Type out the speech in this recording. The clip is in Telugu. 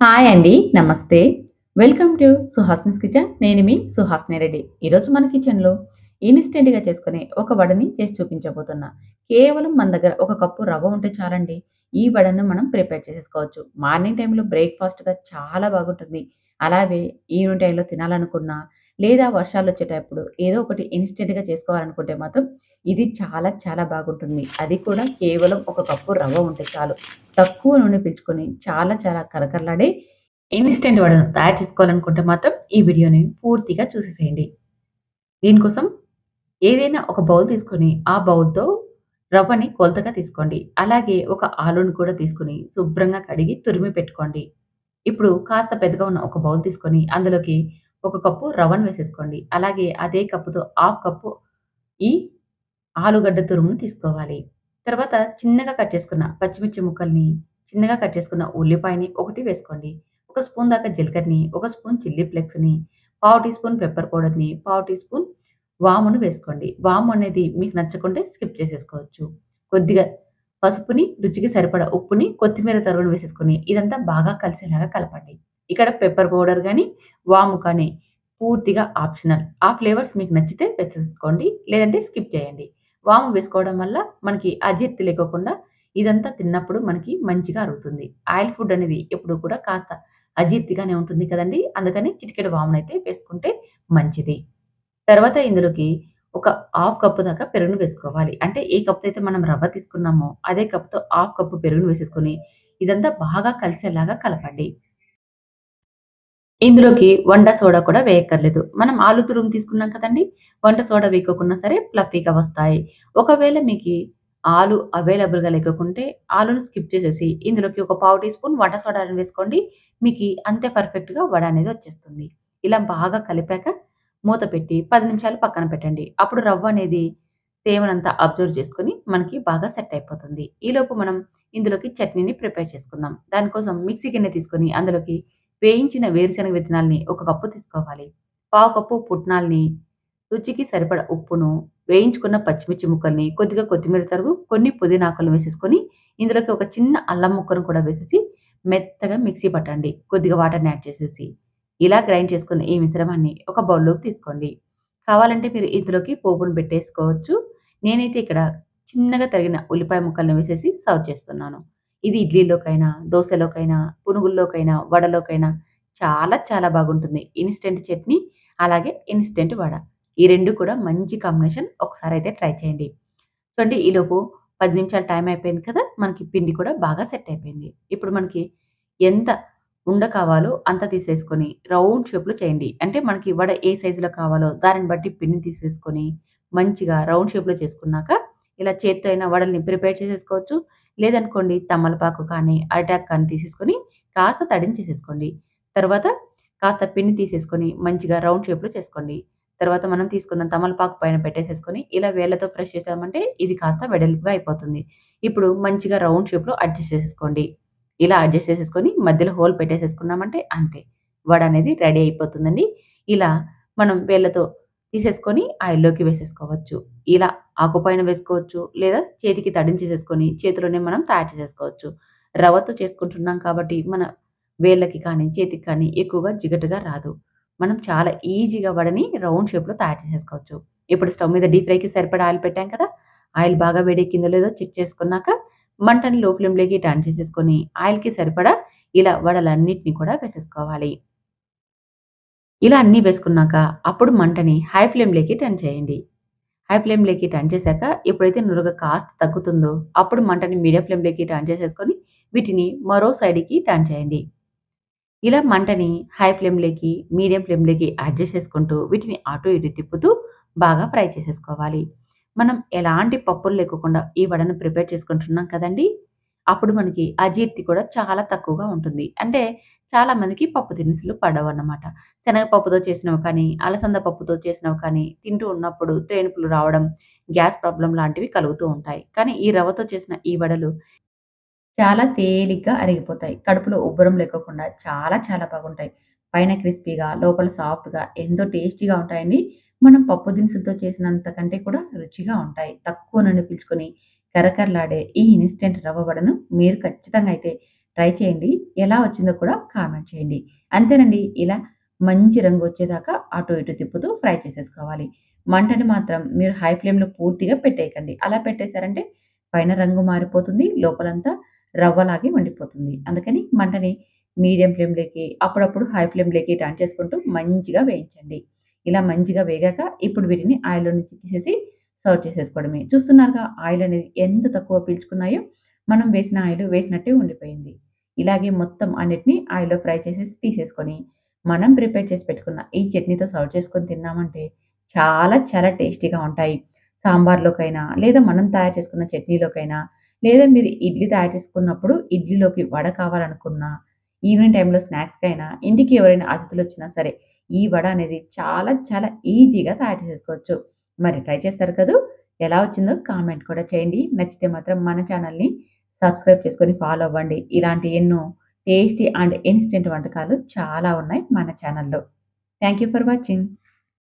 హాయ్ అండి. నమస్తే. Welcome to Suhasini's kitchen. నేను మీ సుహాస్ని రెడ్డి. ఈరోజు మన కిచెన్‌లో ఇన్‌స్టెంట్‌గా చేసుకునే ఒక వడని చేసి చూపించబోతున్నా. కేవలం మన దగ్గర ఒక కప్పు రవ్వ ఉంటే చాలండి. ఈ వడను మనం ప్రిపేర్ చేసేసుకోవచ్చు. మార్నింగ్ టైంలో బ్రేక్‌ఫాస్ట్‌గా చాలా బాగుంటుంది. అలాగే ఈవినింగ్ టైంలో తినాలనుకున్నా, లేదా వర్షాలు వచ్చేటప్పుడు ఏదో ఒకటి ఇన్‌స్టెంట్‌గా చేసుకోవాలనుకుంటే మాత్రం ఇది చాలా చాలా బాగుంటుంది. అది కూడా కేవలం ఒక కప్పు రవ్వ ఉంటే చాలు. తక్కువ నూనె పీల్చుకొని చాలా చాలా కరకరలాడే ఇన్స్టెంట్ వడను తయారు చేసుకోవాలనుకుంటే మాత్రం ఈ వీడియోని పూర్తిగా చూసేసేయండి. దీనికోసం ఏదైనా ఒక బౌల్ తీసుకొని ఆ బౌల్‌తో రవ్వని కొలతగా తీసుకోండి. అలాగే ఒక ఆలుని కూడా తీసుకొని శుభ్రంగా కడిగి తురిమి పెట్టుకోండి. ఇప్పుడు కాస్త పెద్దగా ఉన్న ఒక బౌల్ తీసుకొని అందులోకి ఒక కప్పు రవ్వను వేసేసుకోండి. అలాగే అదే కప్పుతో హాఫ్ కప్పు ఈ ఆలుగడ్డ తురుమును తీసుకోవాలి. తర్వాత చిన్నగా కట్ చేసుకున్న పచ్చిమిర్చి ముక్కల్ని, చిన్నగా కట్ చేసుకున్న ఉల్లిపాయని ఒకటి వేసుకోండి. ఒక స్పూన్ దాకా జీలకర్రని, ఒక స్పూన్ చిల్లీ ఫ్లెక్స్ని పావు టీ స్పూన్ పెప్పర్ పౌడర్‌ని, పావు టీ స్పూన్ వామును వేసుకోండి. వాము అనేది మీకు నచ్చకుంటే స్కిప్ చేసేసుకోవచ్చు. కొద్దిగా పసుపుని, రుచికి సరిపడా ఉప్పుని, కొత్తిమీర తరుగును వేసేసుకొని ఇదంతా బాగా కలిసేలాగా కలపండి. ఇక్కడ పెప్పర్ పౌడర్ కానీ వాము కానీ పూర్తిగా ఆప్షనల్. ఆ ఫ్లేవర్స్ మీకు నచ్చితే వేసేసుకోండి. లేదంటే స్కిప్ చేయండి. వాము వేసుకోవడం వల్ల మనకి అజీర్తి లేకోకుండా ఇదంతా తిన్నప్పుడు మనకి మంచిగా అరుగుతుంది. ఆయిల్ ఫుడ్ అనేది ఎప్పుడు కూడా కాస్త అజీర్తిగానే ఉంటుంది కదండి అందుకని చిటికెడు వామునైతే వేసుకుంటే మంచిది. తర్వాత ఇందులోకి ఒక హాఫ్ కప్పు దాకా పెరుగును వేసుకోవాలి. అంటే ఏ కప్‌తో అయితే మనం రవ్వ తీసుకున్నామో అదే కప్‌తో హాఫ్ కప్పు పెరుగును వేసేసుకొని ఇదంతా బాగా కలిసేలాగా కలపండి. ఇందులోకి వంట సోడా కూడా వేయక్కర్లేదు. మనం ఆలు తురుము తీసుకున్నాం కదండీ! వంట సోడా వేయకోకుండా సరే ఫ్లఫీగా వస్తాయి. ఒకవేళ మీకు ఆలు అవైలబుల్‌గా లేకుంటే ఆలుని స్కిప్ చేసేసి ఇందులోకి ఒక పావు టీ స్పూన్ వంట సోడా వేసుకోండి. మీకు అంతే పర్ఫెక్ట్‌గా వడ అనేది వచ్చేస్తుంది. ఇలా బాగా కలిపాక మూత పెట్టి పది నిమిషాలు పక్కన పెట్టండి. అప్పుడు రవ్వ అనేది తేమనంతా అబ్జర్వ్ చేసుకొని మనకి బాగా సెట్ అయిపోతుంది. ఈలోపు మనం ఇందులోకి చట్నీని ప్రిపేర్ చేసుకుందాం. దానికోసం మిక్సీ గిన్నె తీసుకొని అందులోకి వేయించిన వేరుశనగ విత్తనాల్ని ఒక కప్పు తీసుకోవాలి. పావు కప్పు పుట్నాల్ని, రుచికి సరిపడా ఉప్పును, వేయించుకున్న పచ్చిమిర్చి ముక్కల్ని, కొద్దిగా కొత్తిమీర తరుగు, కొన్ని పుదీనాకులు వేసేసుకొని ఇందులోకి ఒక చిన్న అల్లం ముక్కను కూడా వేసేసి మెత్తగా మిక్సీ పట్టండి. కొద్దిగా వాటర్‌ని యాడ్ చేసేసి. ఇలా గ్రైండ్ చేసుకున్న ఈ మిశ్రమాన్ని ఒక బౌల్‌లోకి తీసుకోండి. కావాలంటే మీరు ఇందులోకి పోపును పెట్టేసుకోవచ్చు. నేనైతే ఇక్కడ చిన్నగా తరిగిన ఉల్లిపాయ ముక్కలను వేసేసి సర్వ్ చేస్తున్నాను. ఇది ఇడ్లీలోకైనా, దోశలోకైనా పునుగుల్లోకైనా, వడలోకైనా చాలా చాలా బాగుంటుంది. ఇన్స్టెంట్ చట్నీ, అలాగే ఇన్స్టెంట్ వడ. ఈ రెండు కూడా మంచి కాంబినేషన్. ఒకసారి అయితే ట్రై చేయండి. చూడండి ఈలోపు పది నిమిషాలు టైం అయిపోయింది కదా! మనకి పిండి కూడా బాగా సెట్ అయిపోయింది. ఇప్పుడు మనకి ఎంత ఉండ కావాలో అంత తీసేసుకొని రౌండ్ షేప్‌లో చేయండి. అంటే మనకి వడ ఏ సైజులో కావాలో దానిని బట్టి పిండిని తీసేసుకొని మంచిగా రౌండ్ షేప్‌లో చేసుకున్నాక ఇలా చేత్తో అయినా వడల్ని ప్రిపేర్ చేసేసుకోవచ్చు. లేదనుకోండి తమలపాకు కానీ, అరిటాకు కానీ తీసేసుకొని కాస్త తడిని చేసేసుకోండి. తర్వాత కాస్త పిండి తీసేసుకొని మంచిగా రౌండ్ షేప్‌లో చేసుకోండి. తర్వాత మనం తీసుకున్న తమలపాకు పైన పెట్టేసేసుకొని ఇలా వేళ్ళతో ప్రెస్ చేసామంటే ఇది కాస్త వెడల్పుగా అయిపోతుంది. ఇప్పుడు మంచిగా రౌండ్ షేప్‌లో అడ్జస్ట్ చేసేసుకోండి. ఇలా అడ్జస్ట్ చేసేసుకొని మధ్యలో హోల్ పెట్టేసేసుకున్నామంటే అంతే. వడ అనేది రెడీ అయిపోతుందండి. ఇలా మనం వేళ్ళతో తీసేసుకొని ఆయిల్‌లోకి వేసేసుకోవచ్చు. ఇలా ఆకుపైన వేసుకోవచ్చు. లేదా చేతికి తడించేసేసుకొని చేతిలోనే మనం తయారు చేసేసుకోవచ్చు. రవ్వతో చేసుకుంటున్నాం కాబట్టి మన వేళ్ళకి కానీ, చేతికి కానీ ఎక్కువగా జిగటగా రాదు. మనం చాలా ఈజీగా వడని రౌండ్ షేప్‌లో తయారు చేసేసుకోవచ్చు. ఇప్పుడు స్టవ్ మీద డీప్ ఫ్రైకి సరిపడా ఆయిల్ పెట్టాం కదా! ఆయిల్ బాగా వేడెక్కిందో లేదో చెక్ చేసుకున్నాక మంటని లో ఫ్లేమ్‌లోకి టర్న్ చేసేసుకొని ఆయిల్‌కి సరిపడా ఇలా వడలన్నిటిని కూడా వేసేసుకోవాలి. ఇలా అన్నీ వేసుకున్నాక అప్పుడు మంటని హై ఫ్లేమ్‌లోకి టర్న్ చేయండి. హై ఫ్లేమ్‌లోకి టర్న్ చేశాక ఎప్పుడైతే నురగ కాస్త తగ్గుతుందో అప్పుడు మంటని మీడియం ఫ్లేమ్‌లోకి టర్న్ చేసేసుకొని వీటిని మరో సైడ్‌కి టర్న్ చేయండి. ఇలా మంటని హై ఫ్లేమ్‌లోకి, మీడియం ఫ్లేమ్‌లోకి అడ్జస్ట్ చేసుకుంటూ వీటిని అటు ఇటు తిప్పుతూ బాగా ఫ్రై చేసేసుకోవాలి. మనం ఎలాంటి పప్పులు లేకుండా ఈ వడను ప్రిపేర్ చేసుకుంటున్నాం కదండీ! అప్పుడు మనకి అజీర్తి కూడా చాలా తక్కువగా ఉంటుంది. అంటే చాలా మందికి పప్పు దినుసులు పడవన్నమాట. శనగపప్పుతో చేసినవి కానీ, అలసంద పప్పుతో చేసినవి కానీ తింటూ ఉన్నప్పుడు తేన్పులు రావడం, గ్యాస్ ప్రాబ్లం లాంటివి కలుగుతూ ఉంటాయి. కానీ ఈ రవ్వతో చేసిన ఈ వడలు చాలా తేలిగ్గా అరిగిపోతాయి. కడుపులో ఉబ్బరం లేకోకుండా చాలా చాలా బాగుంటాయి. పైన క్రిస్పీగా, లోపల సాఫ్ట్‌గా ఎంతో టేస్టీగా ఉంటాయండి. మనం పప్పు దినుసులతో చేసినంత కంటే కూడా రుచిగా ఉంటాయి. తక్కువ నూనె పీల్చుకొని కరకరలాడే ఈ ఇన్స్టెంట్ రవ్వ వడను మీరు ఖచ్చితంగా అయితే ట్రై చేయండి. ఎలా వచ్చిందో కూడా కామెంట్ చేయండి. అంతేనండి. ఇలా మంచి రంగు వచ్చేదాకా అటు ఇటు తిప్పుతూ ఫ్రై చేసేసుకోవాలి. మంటని మాత్రం మీరు హై ఫ్లేమ్‌లో పూర్తిగా పెట్టేయకండి. అలా పెట్టేశారంటే పైన రంగు మారిపోతుంది. లోపలంతా రవ్వలాగే వండిపోతుంది అందుకని మంటని మీడియం ఫ్లేమ్‌లోకి అప్పుడప్పుడు హై ఫ్లేమ్‌లోకి టర్న్ చేసుకుంటూ మంచిగా వేయించండి. ఇలా మంచిగా వేగాక ఇప్పుడు వీటిని ఆయిల్‌లో నుంచి తీసేసి సర్వ్ చేసేసుకోవడమే. చూస్తున్నారుగా ఆయిల్ అనేది ఎంత తక్కువ పీల్చుకున్నాయో మనం వేసిన ఆయిల్ వేసినట్టే ఉండిపోయింది. ఇలాగే మొత్తం అన్నిటిని ఆయిల్‌లో ఫ్రై చేసేసి తీసేసుకొని మనం ప్రిపేర్ చేసి పెట్టుకున్న ఈ చట్నీతో సర్వ్ చేసుకొని తిన్నామంటే చాలా చాలా టేస్టీగా ఉంటాయి. సాంబార్‌లోకైనా లేదా మనం తయారు చేసుకున్న చట్నీలోకైనా లేదా మీరు ఇడ్లీ తయారు చేసుకున్నప్పుడు ఇడ్లీలోకి వడ కావాలనుకున్నా, ఈవినింగ్ టైంలో స్నాక్స్‌కైనా ఇంటికి ఎవరైనా అతిథులు వచ్చినా సరే ఈ వడ అనేది చాలా చాలా ఈజీగా తయారు చేసుకోవచ్చు మరి ట్రై చేస్తారు కదూ! ఎలా వచ్చిందో కామెంట్ కూడా చేయండి. నచ్చితే మాత్రం మన ఛానల్‌ని సబ్స్క్రైబ్ చేసుకొని ఫాలో అవ్వండి. ఇలాంటి ఎన్నో టేస్టీ అండ్ ఇన్స్టెంట్ వంటకాలు చాలా ఉన్నాయి మన ఛానల్‌లో. Thank you for watching.